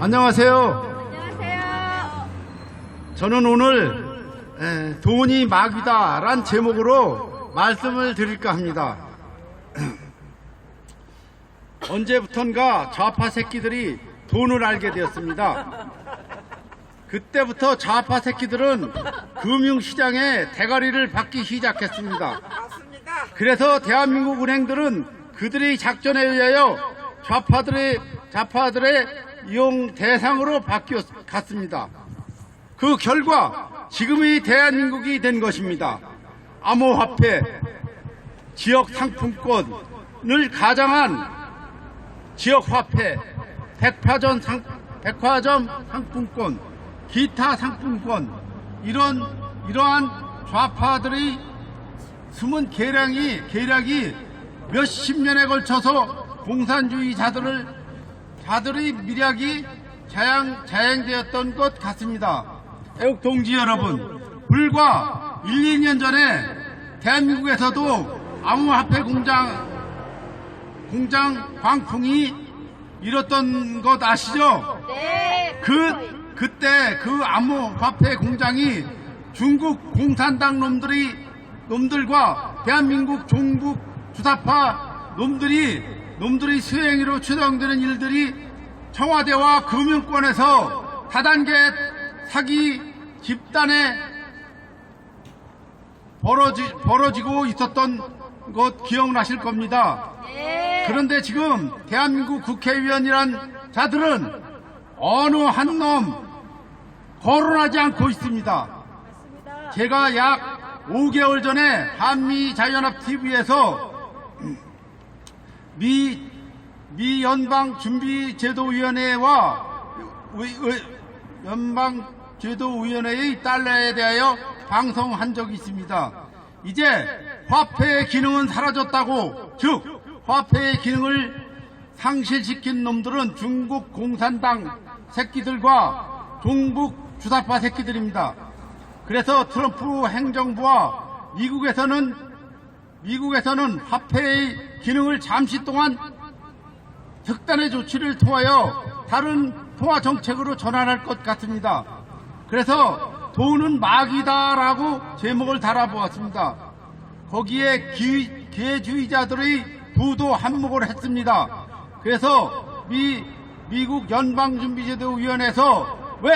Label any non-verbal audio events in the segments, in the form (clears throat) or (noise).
안녕하세요. 안녕하세요. 저는 오늘 에, 돈이 마귀다란 제목으로 말씀을 드릴까 합니다. (clears throat) 언제부턴가 좌파 새끼들이 돈을 알게 되었습니다. 그때부터 좌파 새끼들은 금융시장에 대가리를 받기 시작했습니다. 그래서 대한민국 은행들은 그들의 작전에 의하여 좌파들의 좌파들의 이용 대상으로 바뀌어 갔습니다. 그 결과 지금의 대한민국이 된 것입니다. 암호화폐, 지역 상품권을 가장한 지역화폐, 백화점, 상, 백화점 상품권, 기타 상품권 이런 이러한 좌파들의 숨은 계량이 계략이 몇십 년에 걸쳐서 공산주의자들을 자들의 미략이 자양 자행되었던 것 같습니다. 애국 동지 여러분, 불과 1, 2년 전에 대한민국에서도 암호화폐 공장 공장 광풍이 일었던 것 아시죠? 네. 그 그때 그 암호화폐 공장이 중국 공산당 놈들이 놈들과 대한민국 종북 주사파 놈들이 놈들이 수행위로 추정되는 일들이 청와대와 금융권에서 다단계 사기 집단에 벌어지, 벌어지고 있었던 것 기억나실 겁니다. 네. 그런데 지금 대한민국 국회의원이란 자들은 어느 한 놈 거론하지 않고 있습니다. 제가 약 5개월 전에 한미 자연합 TV에서 미, 미 연방준비제도위원회와 연방제도위원회의 달러에 대하여 방송한 적이 있습니다. 이제 화폐의 기능은 사라졌다고, 즉 화폐의 기능을 상실시킨 놈들은 중국 공산당 새끼들과 종북 주사파 새끼들입니다. 그래서 트럼프 행정부와 미국에서는 미국에서는 화폐의 기능을 잠시 동안 특단의 조치를 통하여 다른 통화 정책으로 전환할 것 같습니다. 그래서 돈은 마귀다라고 제목을 달아보았습니다. 거기에 기, 기회주의자들의 부도 한몫을 했습니다. 그래서 미, 미국 연방준비제도위원회에서 왜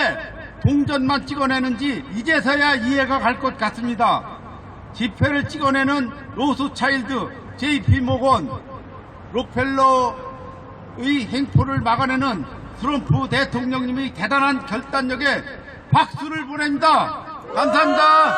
동전만 찍어내는지 이제서야 이해가 갈 것 같습니다. 지폐를 찍어내는 로스차일드, JP 모건, 록펠러의 행포를 막아내는 트럼프 대통령님의 대단한 결단력에 박수를 보냅니다. 감사합니다.